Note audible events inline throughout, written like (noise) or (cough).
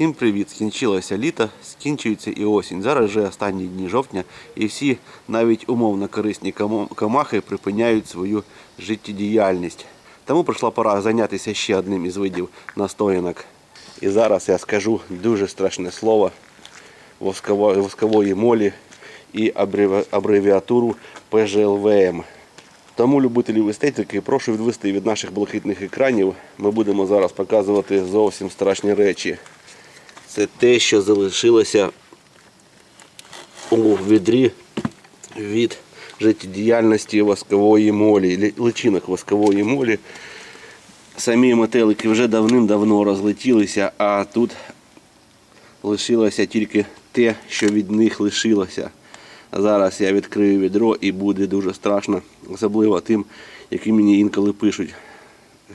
Всім привіт! Скінчилося літо, скінчується і осінь. Зараз вже останні дні жовтня, і всі навіть умовно корисні камахи припиняють свою життєдіяльність. Тому прийшла пора зайнятися ще одним із видів настоянок. І зараз я скажу дуже страшне слово восково- воскової молі і абревіатуру ПЖЛВМ. Тому любителів естетики прошу відвести від наших блакитних екранів. Ми будемо зараз показувати зовсім страшні речі. Це те, що залишилося у відрі від життєдіяльності воскової молі, личинок воскової молі. Самі метелики вже давним-давно розлетілися, а тут лишилося тільки те, що від них лишилося. Зараз я відкрию відро і буде дуже страшно, особливо тим, які мені інколи пишуть,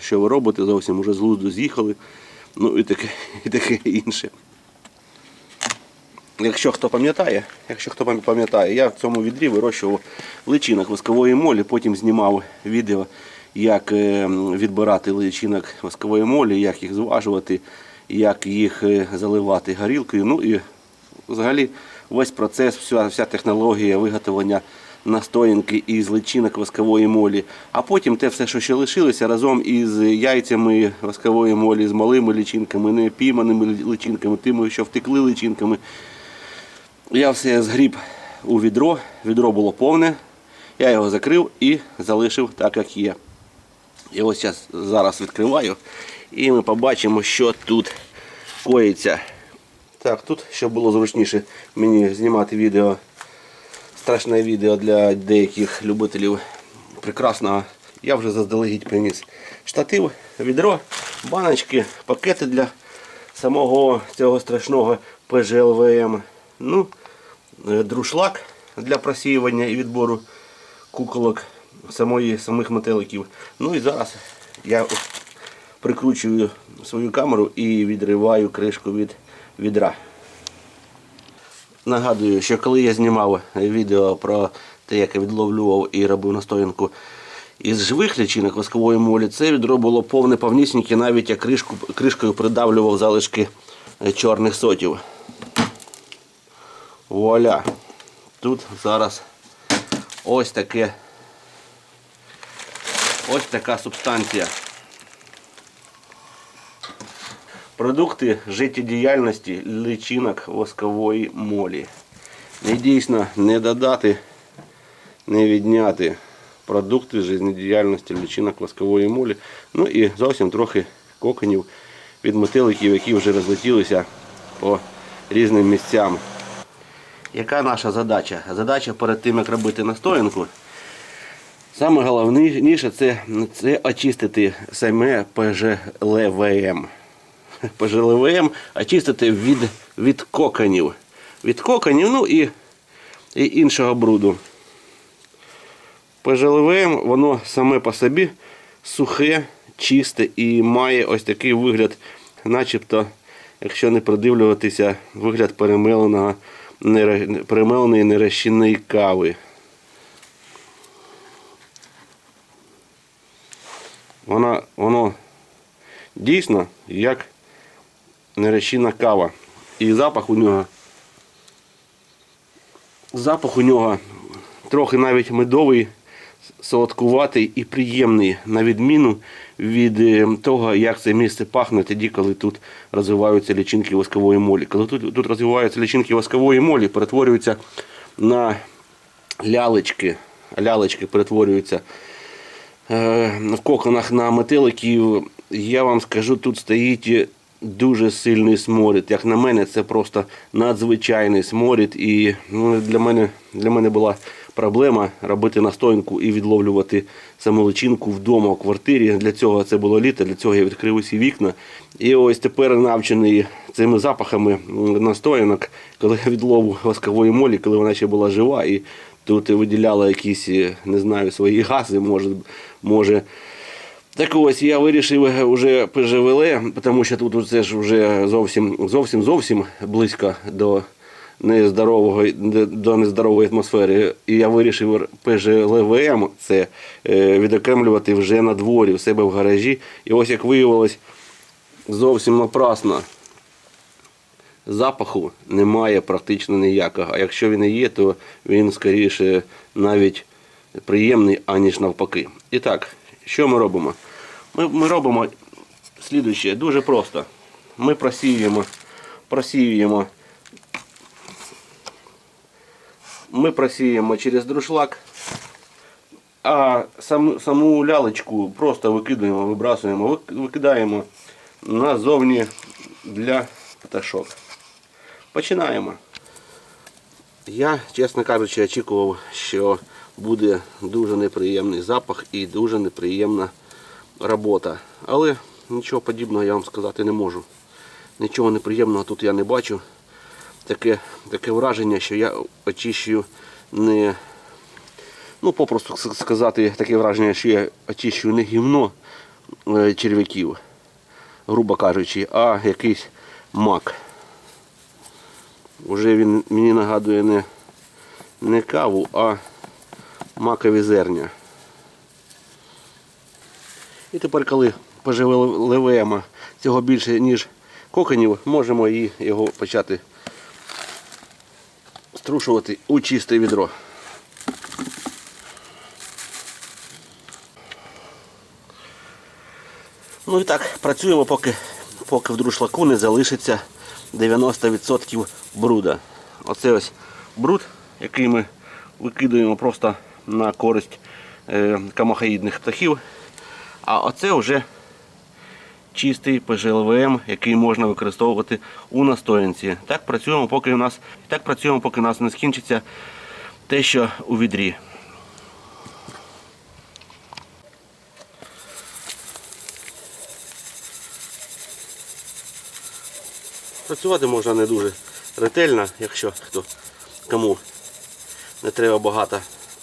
що ви робите, зовсім уже з глузду з'їхали. Ну і таке, і таке інше. Якщо хто пам'ятає, якщо хто пам'ятає, я в цьому відрі вирощував личинок воскової молі, потім знімав відео, як е, відбирати личинок воскової молі, як їх зважувати, як їх е, заливати горілкою. Ну і взагалі весь процес, вся, вся технологія виготовлення настоянки із личинок воскової молі. А потім те все, що ще лишилося, разом із яйцями воскової молі, з малими личинками, не пійманими личинками, тими, що втекли личинками. Я все згріб у відро, відро було повне, я його закрив і залишив так, як є. І ось я зараз відкриваю і ми побачимо, що тут коїться. Так, тут, щоб було зручніше мені знімати відео, страшне відео для деяких любителів прекрасного. Я вже заздалегідь приніс штатив, відро, баночки, пакети для самого цього страшного ПЖЛВМ. Ну, е, друшлак для просіювання і відбору куколок самої, самих метеликів. Ну і зараз я прикручую свою камеру і відриваю кришку від відра. Нагадую, що коли я знімав відео про те, як я відловлював і робив настоянку із живих лічинок воскової молі, це відро було повне повнісіньке, навіть я кришку, кришкою придавлював залишки е, чорних сотів. Вуаля! Тут зараз ось таке ось така субстанція. Продукти життєдіяльності личинок воскової молі. І дійсно не додати, не відняти продукти життєдіяльності личинок воскової молі. Ну і зовсім трохи коконів від метеликів, які вже розлетілися по різним місцям. Яка наша задача? Задача перед тим, як робити настоянку, саме головніше це, це очистити саме ПЖЛВМ. (laughs) ПЖЛВМ очистити від, від коконів. Від коконів, ну і, і іншого бруду. ПЖЛВМ, воно саме по собі сухе, чисте і має ось такий вигляд, начебто, якщо не придивлюватися, вигляд перемеленого, перемеленої нерозчинної кави. Воно, воно дійсно як нерозчинна кава. І запах у нього. Запах у нього трохи навіть медовий, солодкуватий і приємний, на відміну від е, того, як це місце пахне тоді, коли тут розвиваються лічинки воскової молі. Коли тут, тут розвиваються лічинки воскової молі, перетворюються на лялечки. Лялечки перетворюються е, в коконах на метеликів. Я вам скажу, тут стоїть дуже сильний сморід. Як на мене, це просто надзвичайний сморід. І ну, для, мене, для мене була проблема робити настоянку і відловлювати саму личинку вдома в квартирі. Для цього це було літо, для цього я відкрив усі вікна. І ось тепер навчений цими запахами настоянок, коли я відлову воскової молі, коли вона ще була жива, і тут виділяла якісь, не знаю, свої гази, може, може так ось я вирішив вже ПЖВЛ, тому що тут це ж вже зовсім зовсім зовсім близько до нездорового до нездорової атмосфери. І я вирішив ПЖЛВМ це е, відокремлювати вже на дворі, в себе в гаражі. І ось як виявилось, зовсім напрасно. запаху немає практично ніякого. А якщо він і є, то він скоріше навіть приємний, аніж навпаки. І так, що ми робимо? Ми, ми робимо слідуюче, дуже просто. Ми просіюємо, просіюємо, ми просіюємо через друшлак, а саму, саму лялечку просто викидаємо, вибрасуємо, викидаємо назовні для пташок. Починаємо. Я, чесно кажучи, очікував, що буде дуже неприємний запах і дуже неприємна робота. Але нічого подібного я вам сказати не можу. Нічого неприємного тут я не бачу. Таке, таке враження, що я очищую не. Ну, попросту сказати, таке враження, що я очищую не гівно е, черв'яків, грубо кажучи, а якийсь мак. Уже він мені нагадує не, не каву, а макові зерня. І тепер, коли поживемо цього більше, ніж коконів, можемо його почати струшувати у чисте відро. Ну і так, працюємо, поки, поки в друшлаку не залишиться 90% бруда. Оце ось бруд, який ми викидаємо просто на користь е, камахаїдних птахів. А оце вже чистий ПЖЛВМ, який можна використовувати у настоянці. Так працюємо, поки у нас, так працюємо, поки у нас не скінчиться те, що у відрі. Працювати можна не дуже ретельно, якщо хто кому не треба багато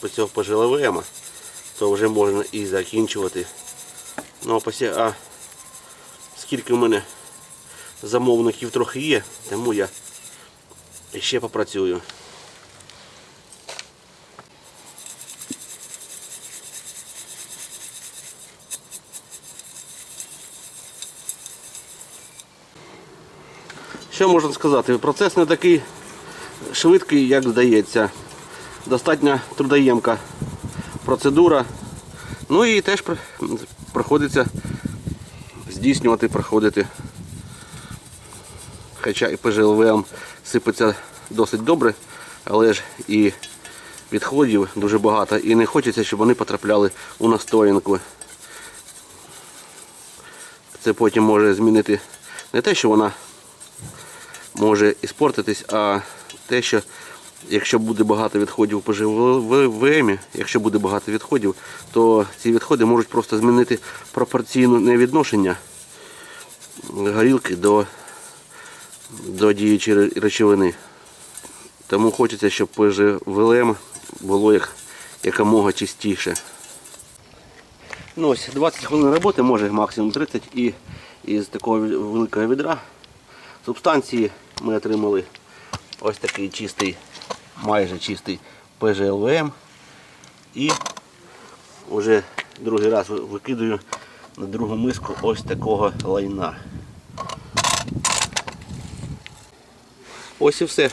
цього ПЖЛВМ, то вже можна і закінчувати. Ну а скільки в мене замовників трохи є, тому я ще попрацюю. Що можна сказати? Процес не такий швидкий, як здається. Достатньо трудоємка процедура. Ну і теж при- приходиться здійснювати, проходити. Хоча і ПЖЛВМ сипеться досить добре, але ж і відходів дуже багато і не хочеться, щоб вони потрапляли у настоянку. Це потім може змінити не те, що вона може іспортитись, а те, що якщо буде багато відходів по ЖВМ, якщо буде багато відходів, то ці відходи можуть просто змінити пропорційне відношення горілки до, до діючої речовини. Тому хочеться, щоб ПЖВЛМ було як, якомога чистіше. Ну ось 20 хвилин роботи, може максимум 30 і із такого великого відра субстанції ми отримали ось такий чистий, майже чистий ПЖЛВМ. І вже другий раз викидаю на другу миску ось такого лайна. Ось і все.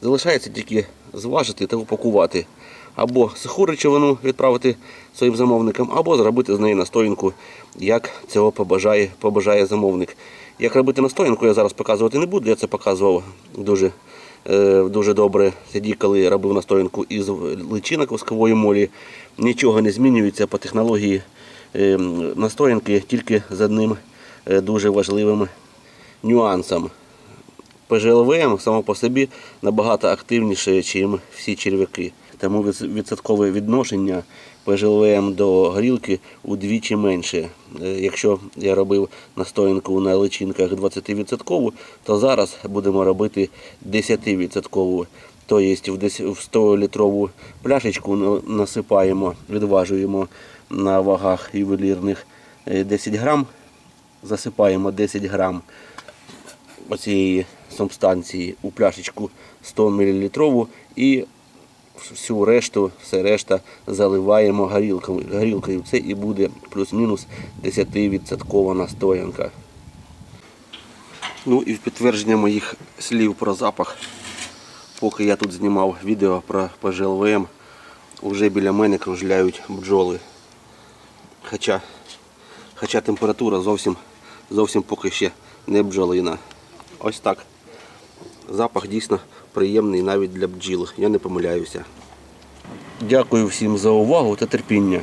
Залишається тільки зважити та упакувати. Або суху речовину відправити своїм замовникам, або зробити з неї настоянку, як цього побажає, побажає замовник. Як робити настоянку, я зараз показувати не буду. Я це показував дуже, дуже добре тоді, коли робив настоянку із личинок воскової молі. Нічого не змінюється по технології е, настоянки, тільки з одним е, дуже важливим нюансом. ПЖЛВМ само по собі набагато активніше, ніж всі черв'яки. Тому відсоткове відношення ПЖЛВМ до горілки удвічі менше. Е, Якщо я робив настоянку на личинках 20%, то зараз будемо робити 10%. Тобто в в 100-літрову пляшечку насипаємо, відважуємо на вагах ювелірних е, 10 грам, засипаємо 10 грам оцієї субстанції у пляшечку 100 мл і всю решту, все решта заливаємо горілкою. Це і буде плюс-мінус 10% настоянка. Ну і в підтвердження моїх слів про запах, поки я тут знімав відео про ПЖЛВМ, вже біля мене кружляють бджоли. Хоча, хоча температура зовсім, зовсім поки ще не бджолина. Ось так. Запах дійсно приємний навіть для бджіл. Я не помиляюся. Дякую всім за увагу та терпіння.